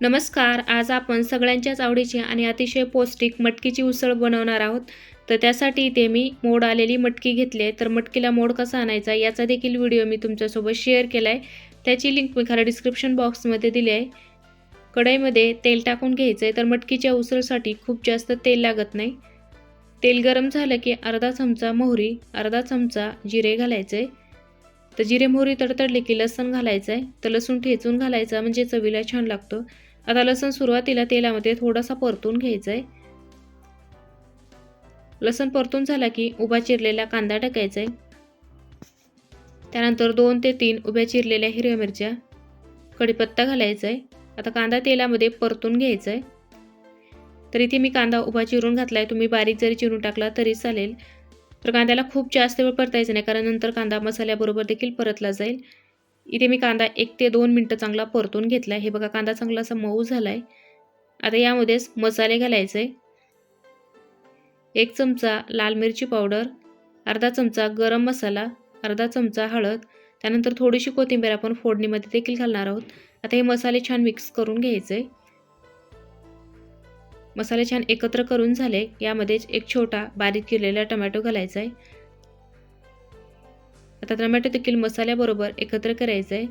नमस्कार आज आपण सगळ्यांच्याच आवडीची आणि अतिशय पौष्टिक मटकीची उसळ बनवणार आहोत. तर त्यासाठी इथे मी मोड आलेली मटकी घेतली आहे. तर मटकीला मोड कसा आणायचा याचा देखील व्हिडिओ मी तुमच्यासोबत शेअर केला आहे. त्याची लिंक मी खाली डिस्क्रिप्शन बॉक्समध्ये दिली आहे. कढईमध्ये तेल टाकून घ्यायचं आहे. तर मटकीच्या उसळसाठी खूप जास्त तेल लागत नाही. तेल गरम झालं की अर्धा चमचा मोहरी अर्धा चमचा जिरे घालायचे. आहे तर जिरे मोहरी तडतडले की लसण घालायचं आहे तर लसूण ठेचून घालायचा म्हणजे चवीला छान लागतो. आता लसण सुरुवातीला तेलामध्ये थोडासा परतून घ्यायचा आहे लसण परतून झाला की उभा चिरलेला कांदा टाकायचा आहे त्यानंतर दोन ते तीन उभ्या चिरलेल्या हिरव्या मिरच्या कढीपत्ता घालायचा आहे आता कांदा तेलामध्ये परतून घ्यायचा आहे तर इथे मी कांदा उभा चिरून घातला आहे तुम्ही बारीक जरी चिरून टाकला तरी चालेल. तर कांद्याला खूप जास्त वेळ परतायचं नाही कारण नंतर कांदा मसाल्याबरोबर देखील परतला जाईल. इथे मी कांदा एक ते दोन मिनटं चांगला परतून घेतला हे बघा कांदा चांगला असा मऊ झाला आहे आता यामध्येच मसाले घालायचे. एक चमचा लाल मिरची पावडर अर्धा चमचा गरम मसाला अर्धा चमचा हळद त्यानंतर थोडीशी कोथिंबीर आपण फोडणीमध्ये देखील घालणार आहोत. आता हे मसाले छान मिक्स करून घ्यायचे. मसाले छान एकत्र करून झाले. यामध्येच एक छोटा बारीक केलेला टमॅटो घालायचा आहे. आता टमॅटो देखील मसाल्याबरोबर एकत्र करायचं आहे.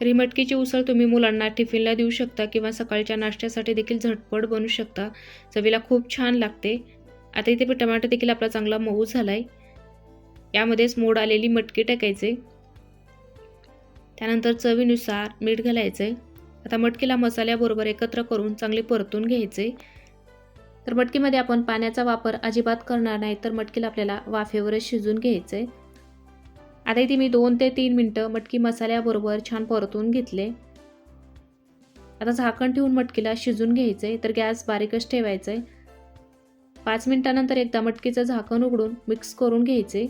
रिमटकीची उसळ तुम्ही मुलांना टिफिनला देऊ शकता किंवा सकाळच्या नाश्त्यासाठी देखील झटपट बनवू शकता. चवीला खूप छान लागते. आता इथे टमाटो देखील आपला चांगला मऊ झाला आहे यामध्येच मोड आलेली मटकी टाकायचे. त्यानंतर चवीनुसार मीठ घालायचं आहे आता मटकीला मसाल्याबरोबर एकत्र करून चांगले परतून घ्यायचे. तर मटकीमध्ये आपण पाण्याचा वापर अजिबात करणार नाही तर मटकीला आपल्याला वाफेवरच शिजून घ्यायचं. आहे आता इथे मी दोन ते तीन मिनटं मटकी मसाल्याबरोबर छान परतून घेतले. आता झाकण ठेवून मटकीला शिजून घ्यायचं आहे तर गॅस बारीकच ठेवायचं. आहे पाच मिनटानंतर एकदा मटकीचं झाकण उघडून मिक्स करून घ्यायचे.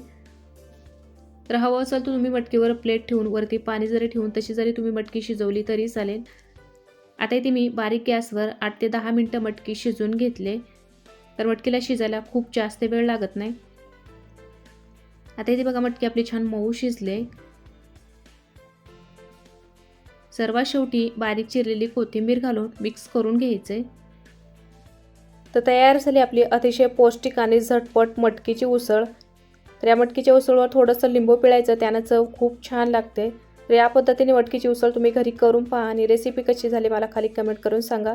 तर हवं असेल तर तुम्ही मटकीवर प्लेट ठेवून वरती पाणी जरी ठेवून तशी जरी तुम्ही मटकी शिजवली तरी चालेल. आता इथे मी बारीक गॅसवर आठ ते दहा मिनटं मटकी शिजवून घेतले. तर मटकीला शिजायला खूप जास्त वेळ लागत नाही. आता इथे बघा मटकी आपली छान मऊ शिजले. सर्वात शेवटी बारीक चिरलेली कोथिंबीर घालून मिक्स करून घ्यायचे. तर तयार झाली आपली अतिशय पौष्टिक आणि झटपट मटकीची उसळ. तर या मटकीच्या उसळवर थोडंसं लिंबू पिळायचं त्यानं चव खूप छान लागते. तर या पद्धतीने मटकीची उसळ तुम्ही घरी करून पहा आणि रेसिपी कशी झाली मला खाली कमेंट करून सांगा.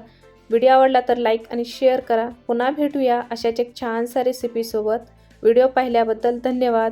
व्हिडिओ आवडला तर लाईक आणि शेअर करा. पुन्हा भेटूया अशाच एक छानसा रेसिपीसोबत व्हिडिओ पाहिल्याबद्दल धन्यवाद.